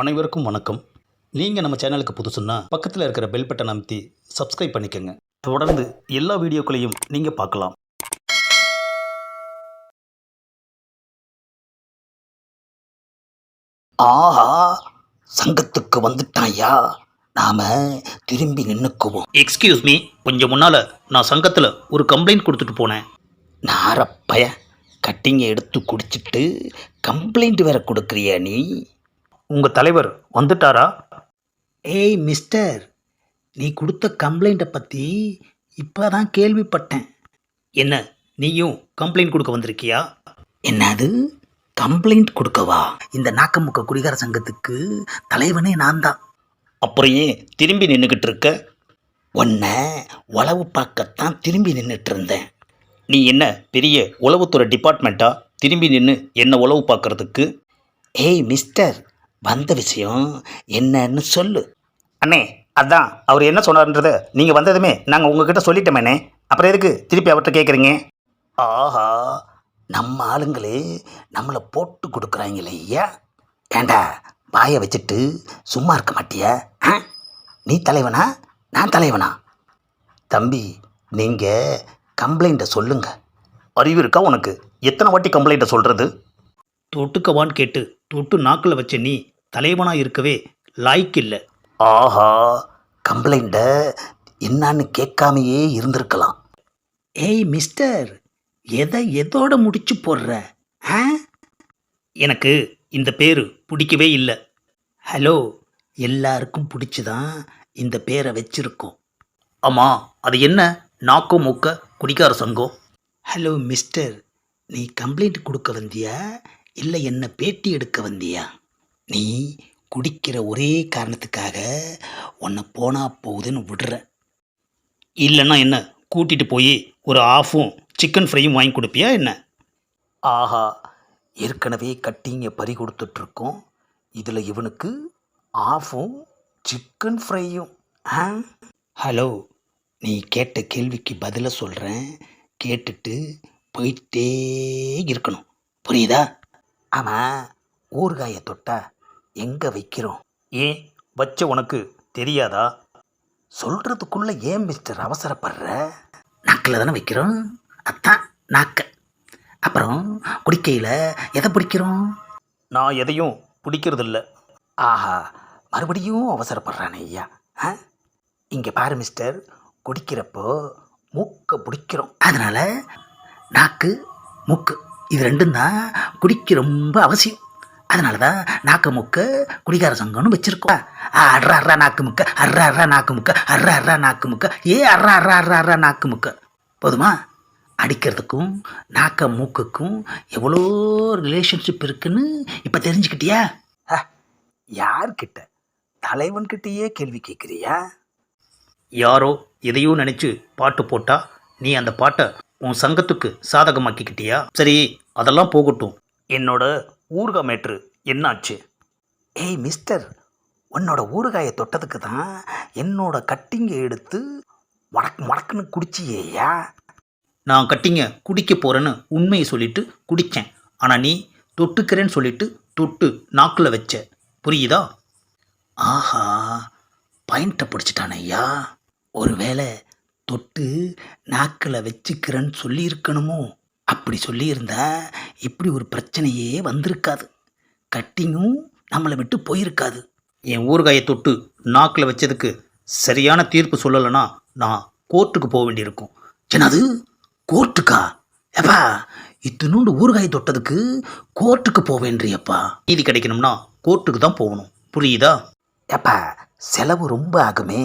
அனைவருக்கும் வணக்கம். நீங்கள் நம்ம சேனலுக்கு புதுசுன்னா பக்கத்தில் இருக்கிற பெல் பட்டனை அமைத்தி சப்ஸ்கிரைப் பண்ணிக்கோங்க. தொடர்ந்து எல்லா வீடியோக்களையும் நீங்கள் பார்க்கலாம். ஆஹா சங்கத்துக்கு வந்துட்டாயா? நாம திரும்பி நின்னுக்குவோம். எக்ஸ்கியூஸ் மீ கொஞ்சம் முன்னால் நான் சங்கத்தில் ஒரு கம்ப்ளைண்ட் கொடுத்துட்டு போனேன். நாரப்பய கட்டிங்க எடுத்து குடிச்சிட்டு கம்ப்ளைண்ட் வேற கொடுக்குறியா நீ? உங்கள் தலைவர் வந்துட்டாரா? ஏய் மிஸ்டர் நீ கொடுத்த கம்ப்ளைண்ட்டை பற்றி இப்போ தான் கேள்விப்பட்டேன். என்ன நீயும் கம்ப்ளைண்ட் கொடுக்க வந்திருக்கியா? என்னது? கம்ப்ளைண்ட் கொடுக்கவா? இந்த நாக்கமுக்க குடிகார சங்கத்துக்கு தலைவனே நான் தான் அப்புறம் ஏன் திரும்பி நின்றுக்கிட்டு இருக்க? உன்னை உளவு பார்க்கத்தான் திரும்பி நின்றுட்டு இருந்தேன். நீ என்ன பெரிய உளவுத்துறை டிபார்ட்மெண்ட்டா திரும்பி நின்று என்ன உளவு பார்க்கறதுக்கு? ஏய் மிஸ்டர் வந்த விஷயம் என்னன்னு சொல்லு. அண்ணே அதான் அவர் என்ன சொன்னார்ன்றதை நீங்கள் வந்ததுமே நாங்கள் உங்ககிட்ட சொல்லிட்டோமேண்ணே. அப்புறம் எதுக்கு திருப்பி அவர்கிட்ட கேட்குறீங்க ஆஹா நம்ம ஆளுங்களே நம்மளை போட்டு கொடுக்குறாங்களே ஐயா. ஏண்டா வாயை வச்சுட்டு சும்மா இருக்க மாட்டியா? ஆ? நீ தலைவனா? நான் தலைவனா? தம்பி நீங்கள் கம்ப்ளைண்ட்டை சொல்லுங்க. அறிவு இருக்கா உனக்கு? எத்தனை வாட்டி கம்ப்ளைண்ட்டை சொல்கிறது தொட்டுக்கவான்னு கேட்டு தொட்டு நாக்கில் வச்ச நீ தலைவனாக இருக்கவே லாய்க்கு இல்லை. ஆஹா கம்ப்ளைண்ட்டை என்னான்னு கேட்காமையே இருந்திருக்கலாம். ஏய் மிஸ்டர் எதை எதோட முடிச்சு போடுற? ஆ? எனக்கு இந்த பேர் பிடிக்கவே இல்லை. ஹலோ எல்லாருக்கும் பிடிச்சுதான் இந்த பேரை வச்சிருக்கோம். ஆமாம் அது என்ன? நாக்கோ மூக்க குடிக்கார சங்கம் ஹலோ மிஸ்டர் நீ கம்ப்ளைண்ட் கொடுக்க வந்தியா? இல்லை என்ன பேட்டி எடுக்க வந்தியா? நீ குடிக்கிற ஒரே காரணத்துக்காக உன்னை போனா போகுதுன்னு விடுற. இல்லைன்னா என்ன? கூட்டிகிட்டு போய் ஒரு ஆஃபும் சிக்கன் ஃப்ரையும் வாங்கி கொடுப்பியா என்ன? ஆஹா ஏற்கனவே கட்டிங்க பறி கொடுத்துட்ருக்கோம். இதில் இவனுக்கு ஆஃபும் சிக்கன் ஃப்ரையும். ஆ? ஹலோ நீ கேட்ட கேள்விக்கு பதிலை சொல்கிறேன் கேட்டுட்டு போயிட்டே இருக்கணும். புரியுதா? ஆமாம் ஊறுகாயை தொட்டா எங்கே வைக்கிறோம்? ஏன் வச்ச உனக்கு தெரியாதா? சொல்கிறதுக்குள்ளே ஏன் மிஸ்டர் அவசரப்படுற? நாக்கில் தானே வைக்கிறோம்? அதான் நாக்க. அப்புறம் குடிக்கையில் எதை பிடிக்கிறோம்? நான் எதையும் பிடிக்கிறதில்ல. ஆஹா மறுபடியும் அவசரப்படுறானே ஐயா. ஆ? இங்கே பாரு மிஸ்டர் குடிக்கிறப்போ மூக்கை பிடிக்கிறோம். அதனால் நாக்கு மூக்கு. இது ரெண்டும் தான் குடிக்க ரொம்ப அவசியம். அதனால தான் நாக்கு முக்க குடிகார சங்கம்னு வச்சுருக்கோம். அர்ரா அர்ரா நாக்கு முக்க அர்ரா அர்ரா நாக்கு முக்க அர்ரா அர்ரா நாக்கு முக்க ஏ அர்ரா அர்ரா அர்ரா அர்ரா நாக்கு முக்க. போதுமா? அடிக்கிறதுக்கும் நாக்க மூக்குக்கும் எவ்வளோ ரிலேஷன்ஷிப் இருக்குன்னு இப்போ தெரிஞ்சுக்கிட்டியா? யார்கிட்ட? தலைவன்கிட்டயே கேள்வி கேட்குறியா யாரோ எதையோ நினச்சி பாட்டு போட்டா நீ அந்த பாட்டை உன் சங்கத்துக்கு சாதகமாக்கிக்கிட்டியா? சரி அதெல்லாம் போகட்டும். என்னோட ஊர்கா மேட்ரு என்னாச்சு? ஏய் மிஸ்டர் உன்னோட ஊறுகாயை தொட்டதுக்கு தான் என்னோட கட்டிங்கை எடுத்து மடக்கு மடக்குன்னு குடிச்சியேயா நான் கட்டிங்க குடிக்க போகிறேன்னு உண்மையை சொல்லிட்டு குடித்தேன் ஆனால் நீ தொட்டுக்கிறேன்னு சொல்லிட்டு தொட்டு நாக்கில் வச்ச. புரியுதா? ஆஹா பாயிண்ட்டை பிடிச்சிட்டான ஐயா ஒருவேளை தொட்டு நாக்கில் வச்சுக்கிறேன்னு சொல்லியிருக்கணுமோ? அப்படி சொல்லியிருந்தா இப்படி ஒரு பிரச்சனையே வந்திருக்காது. கட்டிங்கும் நம்மளை விட்டு போயிருக்காது. என் ஊறுகாயை தொட்டு நாக்கில் வச்சதுக்கு சரியான தீர்ப்பு சொல்லலைன்னா நான் கோர்ட்டுக்கு போக வேண்டியிருக்கும். என்னது? கோர்ட்டுக்கா? எப்பா இத்தினூண்டு ஊறுகாய் தொட்டதுக்கு கோர்ட்டுக்கு போவேன்றியப்பா நீதி கிடைக்கணும்னா கோர்ட்டுக்கு தான் போகணும். புரியுதா? ஏப்பா செலவு ரொம்ப ஆகுமே.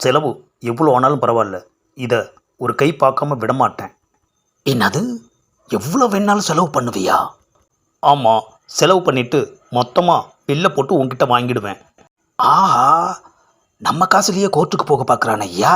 செலவு எவ்வளோ ஆனாலும் பரவாயில்ல. இதை ஒரு கை பார்க்காம விடமாட்டேன். என்னது? எவ்வளோ வேணாலும் செலவு பண்ணுவியா? ஆமாம் செலவு பண்ணிவிட்டு மொத்தமாக பில்லை போட்டு உன்கிட்ட வாங்கிடுவேன். ஆஹா நம்ம காசுலயே கோர்ட்டுக்கு போக பார்க்குறான் ஐயா.